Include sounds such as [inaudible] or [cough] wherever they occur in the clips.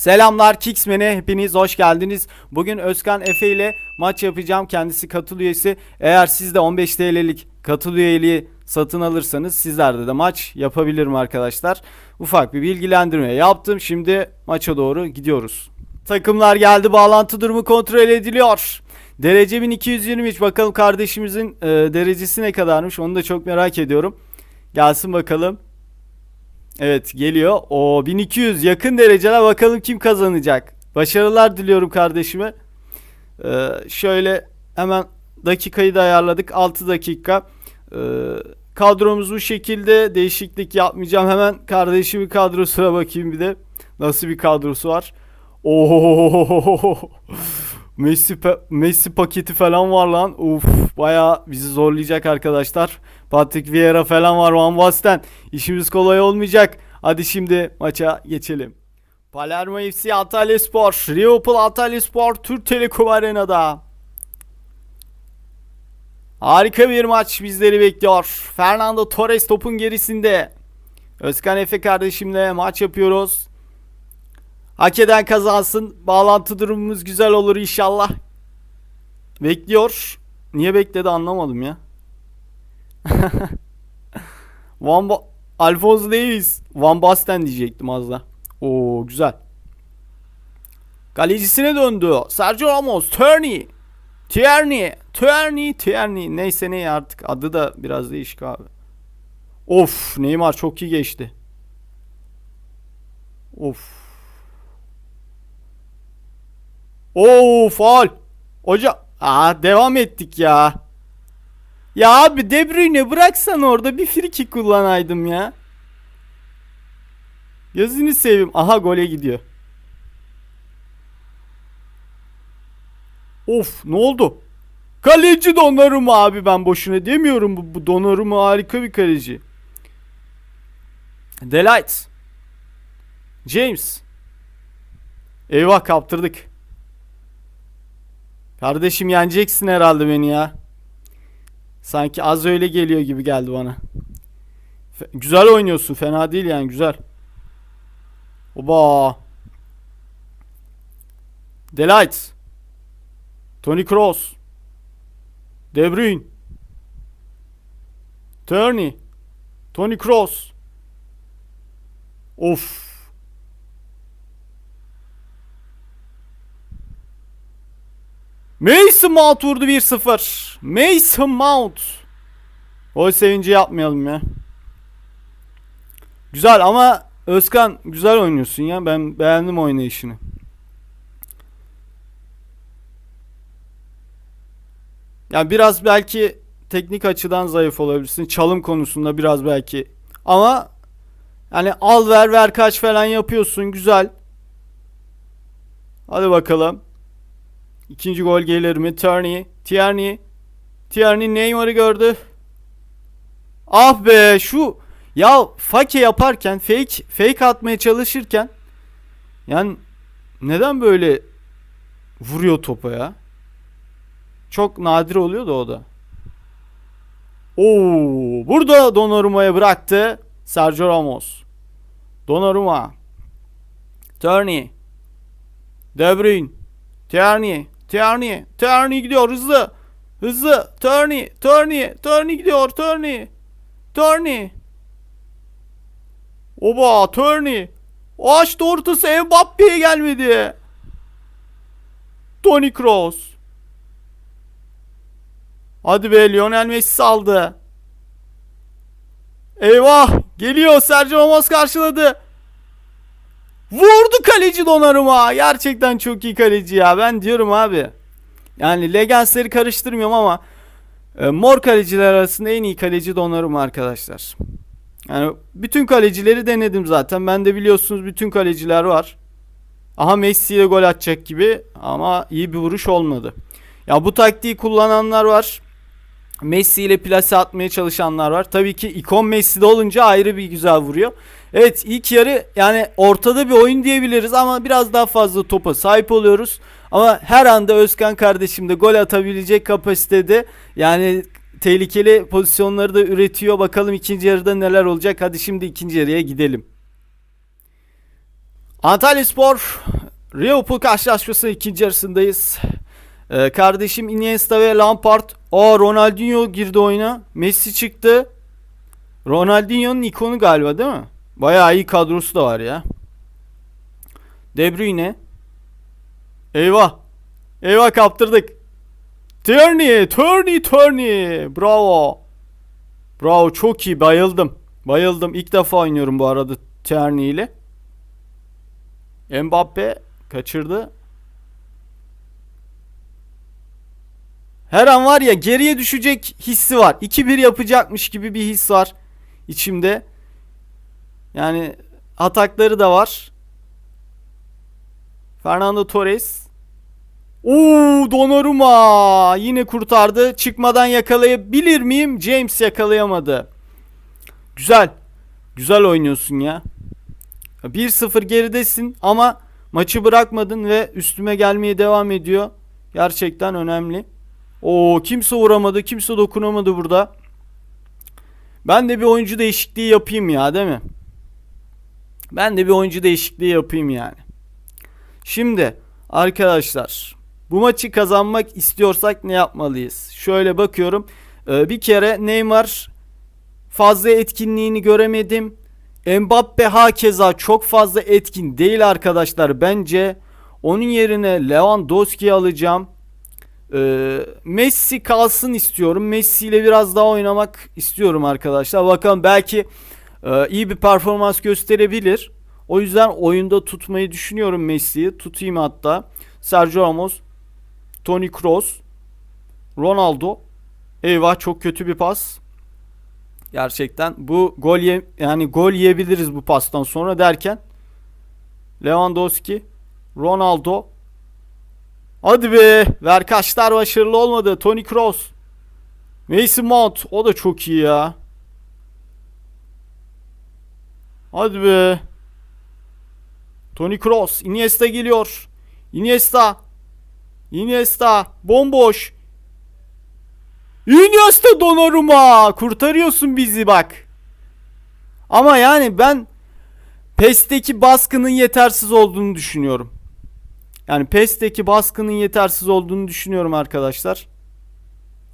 Selamlar Kicksmen'e hepiniz hoş geldiniz. Bugün Özkan Efe ile maç yapacağım. Kendisi katıl üyesi. Eğer siz de 15 TL'lik katıl üyeliği satın alırsanız sizlerde de maç yapabilirim arkadaşlar. Ufak bir bilgilendirme yaptım. Şimdi maça doğru gidiyoruz. Takımlar geldi. Bağlantı durumu kontrol ediliyor. Derece 1223. Bakalım kardeşimizin e, derecesi ne kadarmış onu da çok merak ediyorum. Gelsin bakalım. Evet geliyor. O 1200 yakın dereceler bakalım kim kazanacak. Başarılar diliyorum kardeşime. Ee, şöyle hemen dakikayı da ayarladık. 6 dakika. Ee, kadromuz bu şekilde. Değişiklik yapmayacağım. Hemen kardeşimin kadrosuna bakayım bir de. Nasıl bir kadrosu var. Oo! Messi, Messi paketi falan var lan. Uf, bayağı bizi zorlayacak arkadaşlar. Patrick Vieira falan var. Van Basten. İşimiz kolay olmayacak. Hadi şimdi maça geçelim. Palermo FC Antalya Spor. Liverpool Antalya Spor. Türk Telekom Arena'da. Harika bir maç bizleri bekliyor. Fernando Torres topun gerisinde. Özkan Efe kardeşimle maç yapıyoruz. Hak eden kazansın. Bağlantı durumumuz güzel olur inşallah. Bekliyor. Niye bekledi anlamadım ya. [laughs] Van ba Alphonse Davies. Van Basten diyecektim az da. Oo güzel. Kalecisine döndü. Sergio Ramos. Tierney. Tierney. Tierney. Tierney. Neyse ne artık. Adı da biraz değişik abi. Of Neymar çok iyi geçti. Of. Oo faal. Hoca. Aa devam ettik ya. Ya abi De Bruyne bıraksan orada bir friki kullanaydım ya. Gözünü seveyim. Aha gole gidiyor. Of ne oldu? Kaleci Donnarumma abi ben boşuna demiyorum bu, bu Donnarumma harika bir kaleci. Delight. James. Eyvah kaptırdık. Kardeşim yeneceksin herhalde beni ya. Sanki az öyle geliyor gibi geldi bana. Fe- güzel oynuyorsun. Fena değil yani güzel. Oba. Delight. Tony Kroos. De Bruyne. Turney. Tony Kroos. Of. Mason Mount vurdu 1-0. Mason Mount. Gol sevinci yapmayalım ya. Güzel ama Özkan güzel oynuyorsun ya. Ben beğendim oynayışını. Ya biraz belki teknik açıdan zayıf olabilirsin. Çalım konusunda biraz belki. Ama yani al ver ver kaç falan yapıyorsun. Güzel. Hadi bakalım. İkinci gol gelir mi? Tierney. Tierney. Tierney Neymar'ı gördü. Ah be şu ya fake yaparken fake fake atmaya çalışırken yani neden böyle vuruyor topa ya? Çok nadir oluyor da o da. Oo, burada Donnarumma'ya bıraktı Sergio Ramos. Donnarumma. Tierney. De Bruyne. Tierney. Tierney. Tierney gidiyor hızlı. Hızlı. Tierney. Tierney. Tierney gidiyor. Tierney. Tierney. Oba Tierney. Açtı ortası Mbappe'ye gelmedi. Toni Kroos. Hadi be Lionel Messi aldı. Eyvah. Geliyor Sergio Ramos karşıladı. Kaleci Donnarumma. Gerçekten çok iyi kaleci ya. Ben diyorum abi. Yani Legans'leri karıştırmıyorum ama e, mor kaleciler arasında en iyi kaleci Donnarumma arkadaşlar. Yani bütün kalecileri denedim zaten. Ben de biliyorsunuz bütün kaleciler var. Aha Messi ile gol atacak gibi ama iyi bir vuruş olmadı. Ya bu taktiği kullananlar var. Messi ile plase atmaya çalışanlar var. Tabii ki ikon Messi'de olunca ayrı bir güzel vuruyor. Evet ilk yarı yani ortada bir oyun diyebiliriz ama biraz daha fazla topa sahip oluyoruz. Ama her anda Özkan kardeşim de gol atabilecek kapasitede. Yani tehlikeli pozisyonları da üretiyor. Bakalım ikinci yarıda neler olacak. Hadi şimdi ikinci yarıya gidelim. Antalya Spor Liverpool karşılaşması ikinci yarısındayız. Ee, kardeşim Iniesta ve Lampard. O Ronaldinho girdi oyuna. Messi çıktı. Ronaldinho'nun ikonu galiba değil mi? Bayağı iyi kadrosu da var ya. De Bruyne. Eyvah. Eyvah kaptırdık. Tierney, Tierney, Tierney. Bravo. Bravo çok iyi bayıldım. Bayıldım. İlk defa oynuyorum bu arada Tierney ile. Mbappe kaçırdı. Her an var ya geriye düşecek hissi var. 2-1 yapacakmış gibi bir his var içimde. Yani atakları da var. Fernando Torres. Oo Donnarumma yine kurtardı. Çıkmadan yakalayabilir miyim? James yakalayamadı. Güzel. Güzel oynuyorsun ya. 1-0 geridesin ama maçı bırakmadın ve üstüme gelmeye devam ediyor. Gerçekten önemli. Oo kimse uğramadı, kimse dokunamadı burada. Ben de bir oyuncu değişikliği yapayım ya, değil mi? Ben de bir oyuncu değişikliği yapayım yani. Şimdi arkadaşlar bu maçı kazanmak istiyorsak ne yapmalıyız? Şöyle bakıyorum. Ee, bir kere Neymar fazla etkinliğini göremedim. Mbappe hakeza çok fazla etkin değil arkadaşlar bence. Onun yerine Lewandowski'yi alacağım. Ee, Messi kalsın istiyorum. Messi ile biraz daha oynamak istiyorum arkadaşlar. Bakalım belki e, iyi bir performans gösterebilir. O yüzden oyunda tutmayı düşünüyorum Messi'yi. Tutayım hatta. Sergio Ramos, Toni Kroos, Ronaldo. Eyvah çok kötü bir pas. Gerçekten bu gol ye yani gol yiyebiliriz bu pastan sonra derken Lewandowski, Ronaldo. Hadi be, Verkaçlar başarılı olmadı. Toni Kroos. Mason Mount o da çok iyi ya. Hadi be. Toni Kroos, Iniesta geliyor. Iniesta. Iniesta bomboş. Iniesta Donnarumma kurtarıyorsun bizi bak. Ama yani ben PES'teki baskının yetersiz olduğunu düşünüyorum. Yani PES'teki baskının yetersiz olduğunu düşünüyorum arkadaşlar.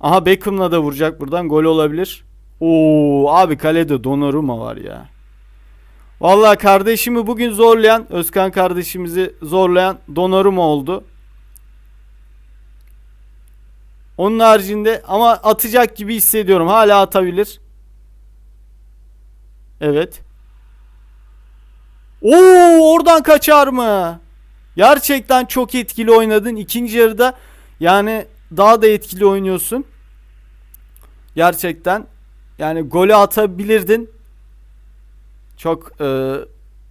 Aha Beckham'la da vuracak buradan gol olabilir. Oo abi kalede Donnarumma var ya. Vallahi kardeşimi bugün zorlayan Özkan kardeşimizi zorlayan Donnarumma oldu. Onun haricinde ama atacak gibi hissediyorum. Hala atabilir. Evet. Oo oradan kaçar mı? Gerçekten çok etkili oynadın. İkinci yarıda yani daha da etkili oynuyorsun. Gerçekten yani golü atabilirdin. Çok e,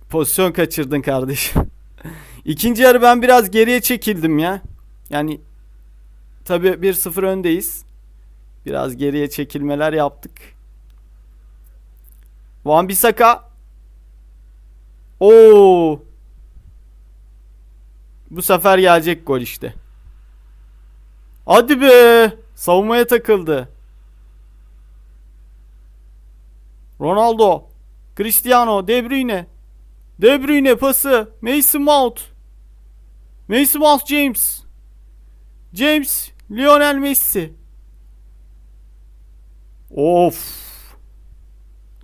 pozisyon kaçırdın kardeşim. [laughs] İkinci yarı ben biraz geriye çekildim ya. Yani Tabi 1-0 öndeyiz. Biraz geriye çekilmeler yaptık. Van Bissaka. Oo. Bu sefer gelecek gol işte. Hadi be. Savunmaya takıldı. Ronaldo. Cristiano. De Bruyne. De Bruyne pası. Mason Mount. Mason Mount James. James. Lionel Messi. Of.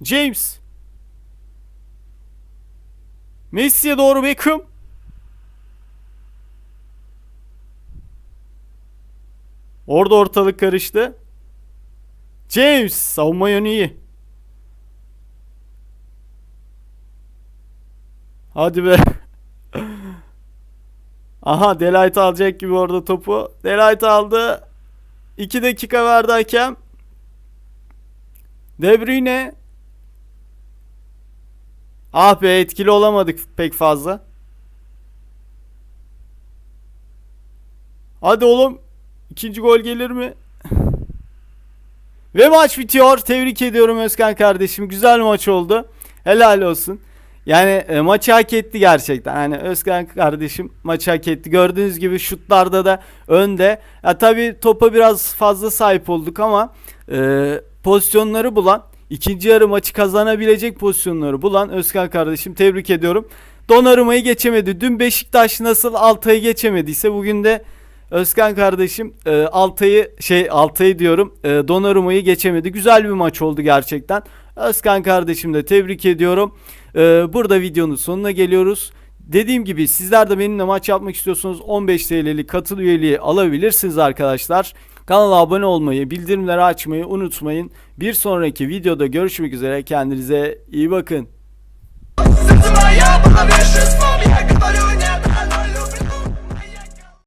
James. Messi'ye doğru Beckham. Orada ortalık karıştı. James savunma yönü iyi. Hadi be. Aha Delight alacak gibi orada topu. Delight aldı. 2 dakika verdi hakem. De Bruyne. Ah be etkili olamadık pek fazla. Hadi oğlum. İkinci gol gelir mi? Ve maç bitiyor. Tebrik ediyorum Özkan kardeşim. Güzel maç oldu. Helal olsun. Yani e, maçı hak etti gerçekten. Hani Özkan kardeşim maçı hak etti. Gördüğünüz gibi şutlarda da önde. Ya tabii topa biraz fazla sahip olduk ama e, pozisyonları bulan, ikinci yarı maçı kazanabilecek pozisyonları bulan Özkan kardeşim tebrik ediyorum. Donnarumma'yı geçemedi. Dün Beşiktaş nasıl Altay'ı geçemediyse bugün de Özkan kardeşim e, Altay'ı şey Altay'ı diyorum e, Donnarumma'yı geçemedi. Güzel bir maç oldu gerçekten. Özkan kardeşim de tebrik ediyorum. E, burada videonun sonuna geliyoruz. Dediğim gibi sizler de benimle maç yapmak istiyorsanız 15 TL'lik katıl üyeliği alabilirsiniz arkadaşlar. Kanala abone olmayı, bildirimleri açmayı unutmayın. Bir sonraki videoda görüşmek üzere. Kendinize iyi bakın.